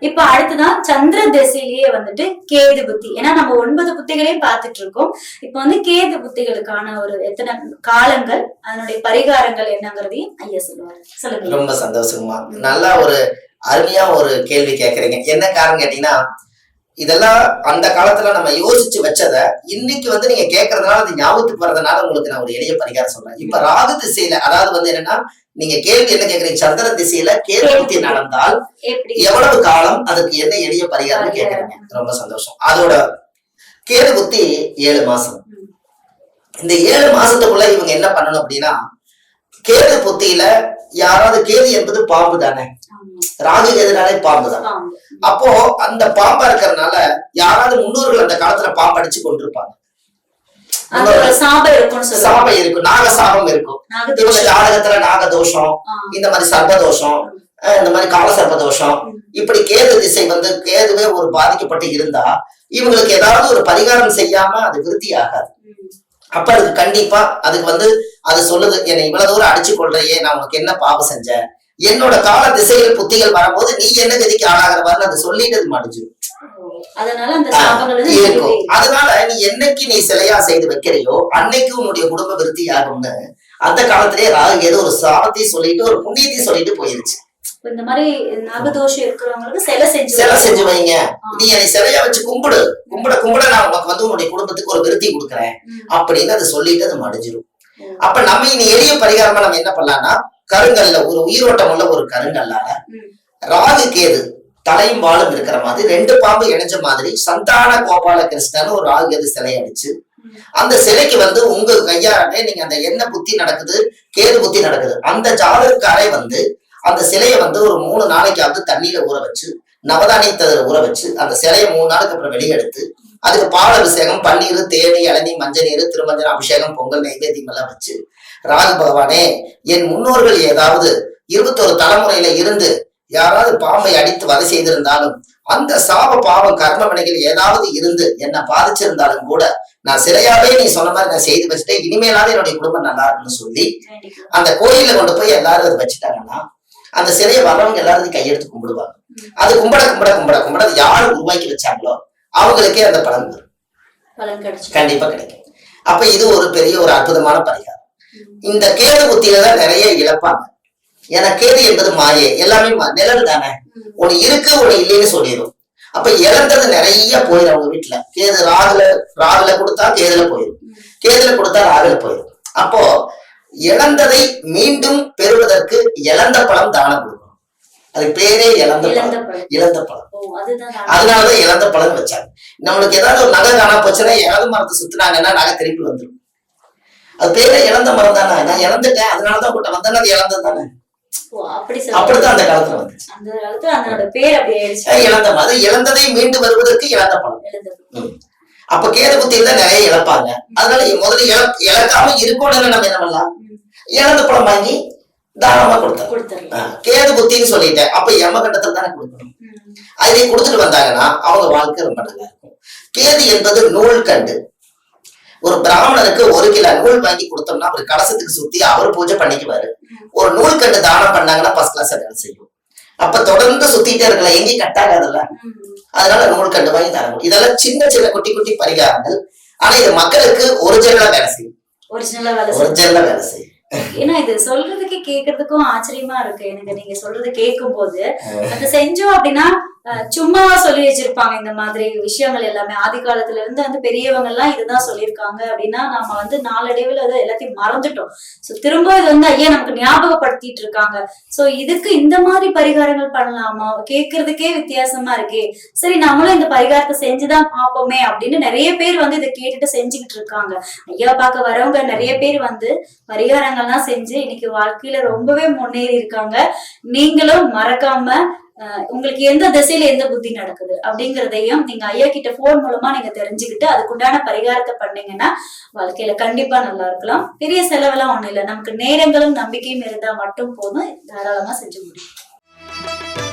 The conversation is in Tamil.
இப்ப அடுத்துதான் சந்திர திசையிலேயே வந்துட்டு கேது புத்தி. ஏன்னா நம்ம ஒன்பது புத்திகளையும் பார்த்துட்டு இருக்கோம். இப்ப வந்து கேது புத்திகளுக்கான ஒரு எத்தனை காலங்கள் அதனுடைய பரிகாரங்கள் என்னங்கிறதையும் ஐயா சொல்லுவாரு. சொல்லுங்க. ரொம்ப சந்தோஷமா. நல்லா ஒரு அருமையா ஒரு கேள்வி கேக்குறீங்க. என்ன காரணம் கேட்டீங்கன்னா இதெல்லாம் அந்த காலத்துல நம்ம யோசிச்சு வச்சத இன்னைக்கு வந்து நீங்க கேட்கறதுனால அது ஞாபகத்துக்கு வர்றதுனால உங்களுக்கு நான் ஒரு எளிய பரிகாரம் சொல்றேன். இப்ப ராகு திசையில அதாவது வந்து என்னன்னா நீங்க கேள்வி என்ன கேக்குறீங்க? சந்திர திசையில கேது புத்தி நடந்தால் எவ்வளவு காலம் அதுக்கு என்ன எளிய பரிகாரம். கேக்குறீங்க. ரொம்ப சந்தோஷம். அதோட கேது புத்தி ஏழு மாசம். இந்த ஏழு மாசத்துக்குள்ள இவங்க என்ன பண்ணணும் அப்படின்னா கேது புத்தியில யாராவது கேது என்பது பாம்பு தானே. ராகு கேதுனாலே பாம்பு தான். அப்போ அந்த பாம்பா இருக்கிறதுனால யாராவது முன்னோர்கள் அந்த காலத்துல பாம்பு அடிச்சு கொண்டிருப்பாங்க. சாபம் சொல்லுவாங்க. சாபம் இருக்கும். நாக சாபம் இருக்கும். ஜாதகத்துல நாகதோஷம் ஆ. இந்த மாதிரி சர்ப்பதோஷம் அஹ் இந்த மாதிரி கால சர்ப்பதோஷம். ம். இப்படி கேது திசை வந்து கேதுவே ஒரு பாதிக்கப்பட்டு இருந்தா இவங்களுக்கு ஏதாவது ஒரு பரிகாரம் செய்யாம அது விருத்தி ஆகாது. அப்ப அதுக்கு கண்டிப்பா அதுக்கு வந்து அது சொல்லுது என்னை இவ்வளவு தூரம் அடிச்சு கொள்றையே நான் உனக்கு என்ன பாவம் செஞ்சேன் என்னோட கால திசைகள் புத்திகள் வரும்போது நீ என்ன கதிக்கு ஆளாகிறவான்னு அது சொல்லிட்டு அது மடிஞ்சிடும் அதனால அந்த இருக்கும். நீ என்னைக்கு நீ சிலையா செய்து வைக்கிறையோ அன்னைக்கு உன்னுடைய குடும்ப விருத்தி ஆகும்னு அந்த காலத்திலேயே ராகு ஏதோ ஒரு சாபத்தையும் சொல்லிட்டு ஒரு புண்ணியத்தையும் சொல்லிட்டு போயிருச்சு. இந்த மாதிரி நாகதோஷம் இருக்கிறவங்களுக்கு சிலை செஞ்சு சிலை செஞ்சு வைங்க. நீ என்னை சிலையா வச்சு கும்பிடு. கும்பிட கும்பிட நான் உனக்கு வந்து உன்னுடைய குடும்பத்துக்கு ஒரு விருத்தி கொடுக்குறேன். அப்படின்னு அது சொல்லிட்டு அது மடிஞ்சிரும். அப்ப நம்ம இனி எளிய பரிகாரமா நம்ம என்ன பண்ணலாம்னா கருங்கல்ல ஒரு உயிரோட்டம் உள்ள ஒரு கருங்கல்லால. ராகு கேது தலையும் வாழும் இருக்கிற மாதிரி ரெண்டு பாம்பு இணைஞ்ச மாதிரி சந்தான கோபால கிருஷ்ணன் ஒரு ராகு கேது சிலை அடிச்சு அந்த சிலைக்கு வந்து உங்க கையாலே நீங்க அந்த என்ன புத்தி நடக்குது கேது புத்தி நடக்குது. அந்த ஜாதகக்காரே வந்து அந்த சிலையை வந்து ஒரு மூணு நாளைக்காவது தண்ணியில ஊற வச்சு நவதானியத்தை ஊற வச்சு அந்த சிலையை மூணு நாளுக்கு அப்புறம் வெளியெடுத்து அதுக்கு பால் அபிஷேகம் பன்னீர் தேனி இளநீ மஞ்சள் நீர் திருமஞ்சள் அபிஷேகம் பொங்கல் நைவேத்தியம் எல்லாம் வச்சு ராகு பகவானே என் முன்னோர்கள் ஏதாவது இருபத்தொரு தலைமுறையில இருந்து யாராவது பாம்பை அடித்து வதை செய்திருந்தாலும் அந்த சாப பாவம் கர்ம வினைகள் ஏதாவது இருந்து என்னை பாதிச்சிருந்தாலும் கூட நான் சிலையாவே நீ சொன்ன மாதிரி நான் செய்து வச்சுட்டேன். இனிமேலாவது என்னுடைய குடும்பம் நல்லா இருக்குன்னு சொல்லி. அந்த கோயில்ல கொண்டு போய் எல்லாரும் அதை வச்சுட்டாங்கன்னா அந்த சிலையை வர்றவங்க எல்லாரும் கையெடுத்து கும்பிடுவாங்க. அது கும்பிட கும்பிட கும்பிட கும்பிட யார் உருவாக்கி வச்சாங்களோ அவங்களுக்கே அந்த பலன் வரும். கண்டிப்பா கிடைக்கும். அப்ப இது ஒரு பெரிய ஒரு அற்புதமான பரிகாரம். இந்த கேது புத்தியில தான் நிறைய இழப்பாங்க. ஏன்னா கேது என்பது மாயை. எல்லாமே நிழல் தானே. ஒண்ணு இருக்கு ஒண்ணு இல்லைன்னு சொல்லிடும். அப்ப இழந்தது நிறைய போயிடும் அவங்க வீட்டுல கேது ராகுல ராகுல கொடுத்தா கேதுல போயிடும். கேதுல கொடுத்தா ராகுல போயிடும். அப்போ இழந்ததை மீண்டும் பெறுவதற்கு இழந்த பழம் தானம் கொடுக்கணும். அது பேரே இழந்த பழம். இழந்த பழம். அதனாலதான் இழந்த பழம் வச்சாங்க. நம்மளுக்கு ஏதாவது ஒரு நகை காணா போச்சுன்னா இழந்த மரத்தை சுத்தினாங்கன்னா நகை திருப்பி வந்துடும் அது பேரே இழந்த மரம் தானே. நான் இழந்துட்டேன். அதனாலதான் கூட்ட வந்தேன்னா அது இழந்தது தானே. அப்படித்தான் சொல்லுங்க அந்த காலத்துல வந்துச்சு. அந்த காலத்துல அதனோட பேர் அப்படி ஆயிடுச்சு அஹ் இழந்த அது இழந்ததை மீண்டு வருவதற்கு இழந்த பழம் இழந்த ம். அப்ப கேது புத்தியில நிறைய இழப்பாங்க. அதனால முதல்ல இழ- இழக்காம இருக்கணும்னு நம்ம என்ன பண்ணலாம். இழந்த பழம் வாங்கி தாராளமா கொடுத்தோம் கேது புத்தின்னு சொல்லிட்டேன். அப்ப யமகண்டத்துல தானே கொடுக்கணும். அதை கொடுத்துட்டு வந்தாங்கன்னா அவங்க வாழ்க்கை ரொம்ப நல்லா இருக்கும். கேது என்பது நூல் கண்டு ஒரு பிராமணருக்கு ஒரு கிலோ நூல் வாங்கி கொடுத்தோம்னா அவர் கலசத்துக்கு சுத்தி அவர் பூஜை பண்ணிக்குவாரு. ஒரு நூல் கண்டு தானம் பண்ணாங்கன்னா ஃபர்ஸ்ட் கிளாஸ் வேலை செய்யும். அப்ப தொடர்ந்து சுத்திட்டே இருக்கலாம். எங்கேயும் கட்டாகாதுல்ல. அதனால நூல் கண்டு வாங்கி தரணும் இதெல்லாம் சின்ன சின்ன குட்டி குட்டி பரிகாரங்கள். ஆனா இது மக்களுக்கு ஒரிஜினலா வேலை செய்யும். ஒரிஜினலா வேலை செய்யும். ஏன்னா இது சொல்றதுக்கு கேக்குறதுக்கும் ஆச்சரியமா இருக்கு. எனக்கு நீங்க சொல்றது கேட்கும் போது அது செஞ்சோம் அப்படின்னா சும்மாவா சொல்லி வச்சிருப்பாங்க இந்த மாதிரி விஷயங்கள் எல்லாமே. ஆதி காலத்துல இருந்து வந்து பெரியவங்க எல்லாம் இதுதான் சொல்லியிருக்காங்க அப்படின்னா நம்ம வந்து நாளடைவில் அதை எல்லாத்தையும் மறந்துட்டோம். சோ திரும்ப இது வந்து ஐயா நமக்கு ஞாபகப்படுத்திட்டு இருக்காங்க. சோ இதுக்கு இந்த மாதிரி பரிகாரங்கள் பண்ணலாமா? கேட்கறதுக்கே வித்தியாசமா இருக்கே. சரி நம்மளும் இந்த பரிகாரத்தை செஞ்சுதான் பார்ப்போமே அப்படின்னு நிறைய பேர் வந்து இதை கேட்டுட்டு செஞ்சுக்கிட்டு இருக்காங்க. ஐயா பார்க்க வரவங்க நிறைய பேர் வந்து பரிகாரங்கள்லாம் செஞ்சு இன்னைக்கு வாழ்க்கையில ரொம்பவே முன்னேறி இருக்காங்க. நீங்களும் மறக்காம உங்களுக்கு எந்த திசையில எந்த புத்தி நடக்குது அப்படிங்கறதையும் நீங்க ஐயா கிட்ட போன் மூலமா நீங்க தெரிஞ்சுக்கிட்டு அதுக்குண்டான பரிகாரத்தை பண்ணீங்கன்னா வாழ்க்கையில கண்டிப்பா நல்லா இருக்கலாம். பெரிய செலவெல்லாம் ஒண்ணும் இல்லை. நமக்கு நேரங்களும் நம்பிக்கையும் இருந்தா மட்டும் போதும். தாராளமா செஞ்சு முடியும்